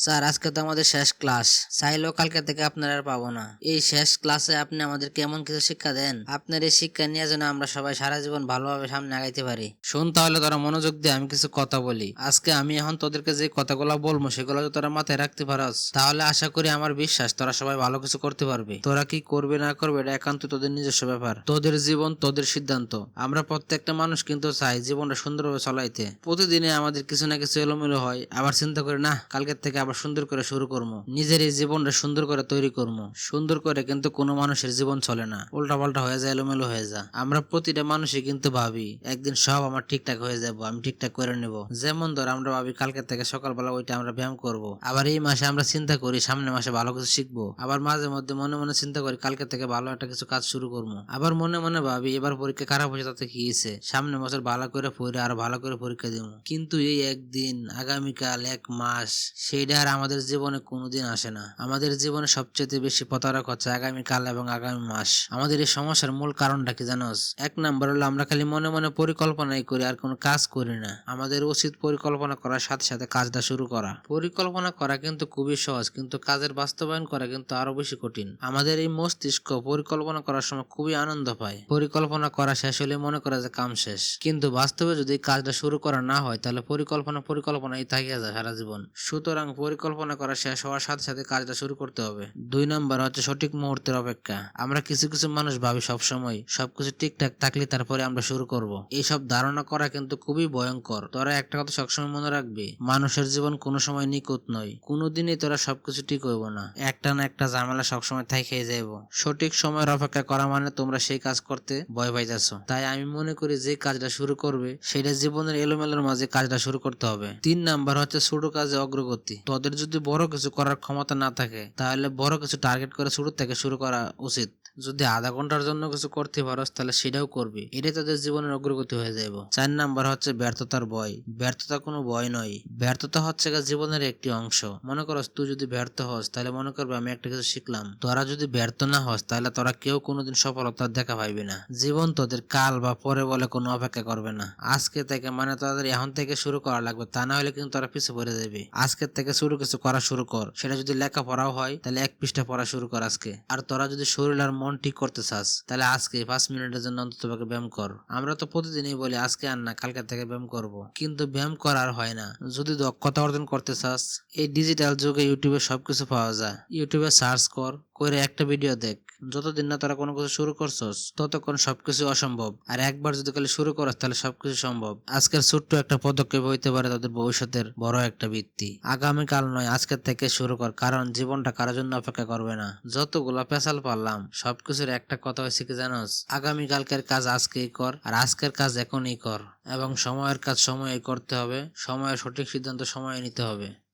Sir, আজকে তো আমাদের শেষ ক্লাস। চাইলেও কালকে থেকে আপনারা আর পাবো না। এই শেষ ক্লাসে আপনি আমাদের কেমন কিছু শিক্ষা দেন? আপনার এই শিক্ষা নিয়ে যেন আমরা সবাই সারা জীবন ভালোভাবে সামনে আগাইতে পারি। শোন তাহলে তোরা মনোযোগ দিয়ে আমি কিছু কথা বলি। আজকে আমি এখন তোদেরকে যে কথাগুলো বলব, সেগুলো যদি তোরা মাথায় রাখতে পারস। তাহলে আশা করি আমার বিশ্বাস তোরা সবাই ভালো কিছু করতে পারবে। তোরা কি করবে না করবে, এটা একান্ত তোদের নিজস্ব ব্যাপার। তোদের জীবন, তোদের সিদ্ধান্ত। আমরা প্রত্যেকটা মানুষ কিন্তু চাই জীবনটা সুন্দরভাবে চলাইতে। প্রতিদিনে আমাদের কিছু না কিছু এলোমেলো হয়। আবার চিন্তা করি, না, কালকের থেকে আবার সুন্দর করে শুরু করব নিজের এই জীবনটা সুন্দর করে তৈরি করব সুন্দর করে কিন্তু কোনো মানুষের জীবন চলে না। উল্টা পাল্টা হয়ে যায়, এলোমেলো হয়ে যায়। আমরা প্রতিটা মানুষই কিন্তু ভাবি, একদিন সব আমার ঠিকঠাক হয়ে যাব, আমি ঠিকঠাক করে নেব। যেমন ধর আমরা ভাবি কালকের থেকে সকালবেলা ওইটা আমরা ব্যায়াম করব। আবার এই মাসে আমরা চিন্তা করি সামনে মাসে ভালো কিছু শিখব। আবার মাঝে মধ্যে মনে মনে চিন্তা করি, কালকে থেকে ভালো একটা কিছু কাজ শুরু করব আবার মনে মনে ভাবি, এবার পরীক্ষা খারাপ হয়েছে, তাতে কি হয়েছে? সামনে বছর ভালো করে পড়ে, আর ভালো করে পরীক্ষা দিব কিন্তু এই একদিন, আগামীকাল, এক মাস, সেইটা আর আমাদের জীবনে কোনোদিন আসে না। আমাদের জীবনে সবচেয়ে বেশি প্রতারক হচ্ছে আগামীকাল এবং আগামী মাস। আমাদের এই সমস্যার মূল কারণটা কি জানোস এক নাম্বার হলো আমরা খালি মনে মনে পরিকল্পনাই করি আর কোনো কাজ করি না। আমাদের উচিত পরিকল্পনা করার সাথে সাথে কাজটা শুরু করা। পরিকল্পনা করা কিন্তু খুবই সহজ, কিন্তু কাজের বাস্তবায়ন করা কিন্তু আরও বেশি কঠিন। আমাদের এই মস্তিষ্ক পরিকল্পনা করার সময় খুবই আনন্দ পায়। পরিকল্পনা করা শেষ হলে মনে করে যে কাম শেষ। কিন্তু বাস্তবে যদি কাজটা শুরু করা না হয়, তাহলে পরিকল্পনা পরিকল্পনাই থাকিয়ে যায় সারা জীবন। সুতরাং পরিকল্পনা করা শেষ হওয়ার সাথে সাথে কাজটা শুরু করতে হবে। দুই নাম্বার হচ্ছে সঠিক মুহূর্তের অপেক্ষা। আমরা কিছু কিছু মানুষ ভাবি সবসময় সবকিছু ঠিকঠাক থাকলে তারপরে আমরা শুরু করব। এইসব ধারণা করা কিন্তু খুবই ভয়ঙ্কর। তোরা একটা কথা সবসময় মনে রাখবি, মানুষের জীবন কোনো সময় নিখুঁত নয়। কোনোদিনই তোরা সবকিছু ঠিক হইব না। একটা না একটা ঝামেলা সবসময় থাই খেয়ে যাইব। সঠিক সময়ের অপেক্ষা করা মানে তোমরা সেই কাজ করতে ভয় পাইতেছো। তাই আমি মনে করি যে কাজটা শুরু করবে, সেটা জীবনের এলোমেলোর মাঝে কাজটা শুরু করতে হবে। তিন নাম্বার হচ্ছে ছোট কাজে অগ্রগতি। তোদের যদি বড় কিছু করার ক্ষমতা না থাকে, তাহলে বড় কিছু টার্গেট করে শুরু থেকে শুরু করা উচিত। যদি আধা ঘণ্টার জন্য কিছু করতে পারস, তাহলে সেটাও করবি। এটাই তাদের জীবনের অগ্রগতি হয়ে যাইব। চার নাম্বার হচ্ছে ব্যর্থতার ভয়। ব্যর্থতা কোনো ভয় নয়। ব্যর্থতা হচ্ছে জীবনের একটি অংশ। মনে করস, তুই যদি ব্যর্থ হস, তাহলে মনে করবে আমি একটা কিছু শিখলাম। তোরা যদি ব্যর্থ না হস, তাহলে তোরা কেউ কোনোদিন সফলতার দেখা পাইবে না। জীবন তোদের কাল বা পরে বলে কোনো অপেক্ষা করবে না। আজকে থেকে মানে তোদের এখন থেকে শুরু করা লাগবে, তা না হলে কিন্তু তোরা পিছু পড়ে যাবে। আজকের থেকে শুরু কিছু করা শুরু কর। সেটা যদি লেখা পড়াও হয়, তাহলে এক পৃষ্ঠা পড়া শুরু কর আজকে। আর তোরা যদি শরীর আর মন ঠিক করতে চাস তাহলে আজকে পাঁচ মিনিটের জন্য অন্তত ব্যায়াম কর। আমরা তো প্রতিদিনই বলি, আজকে আর না, কালকে থেকে ব্যায়াম করব। কিন্তু ব্যায়াম করার হয় না। যদি দক্ষতা অর্জন করতে চাস, এই ডিজিটাল যুগে ইউটিউবে সবকিছু পাওয়া যায়। ইউটিউবে সার্চ কর, করে একটা ভিডিও দেখ। যতদিন না তোরা কোনো কিছু শুরু করছস, ততক্ষণ সবকিছু অসম্ভব। আর একবার যদি খালি শুরু করস, তাহলে সবকিছু সম্ভব। আজকের ছোট্ট একটা পদক্ষেপ হইতে পারে তাদের ভবিষ্যতের বড় একটা ভিত্তি। আগামীকাল নয়, আজকের থেকে শুরু কর, কারণ জীবনটা কারোর জন্য অপেক্ষা করবে না। যতগুলা পেশাল পারলাম, সবকিছুর একটা কথা হয়েছে কি জানোস? আগামীকালকের কাজ আজকেই কর, আর আজকের কাজ এখনই কর। এবং সময়ের কাজ সময়ে করতে হবে, সময়ের সঠিক সিদ্ধান্ত সময়ে নিতে হবে।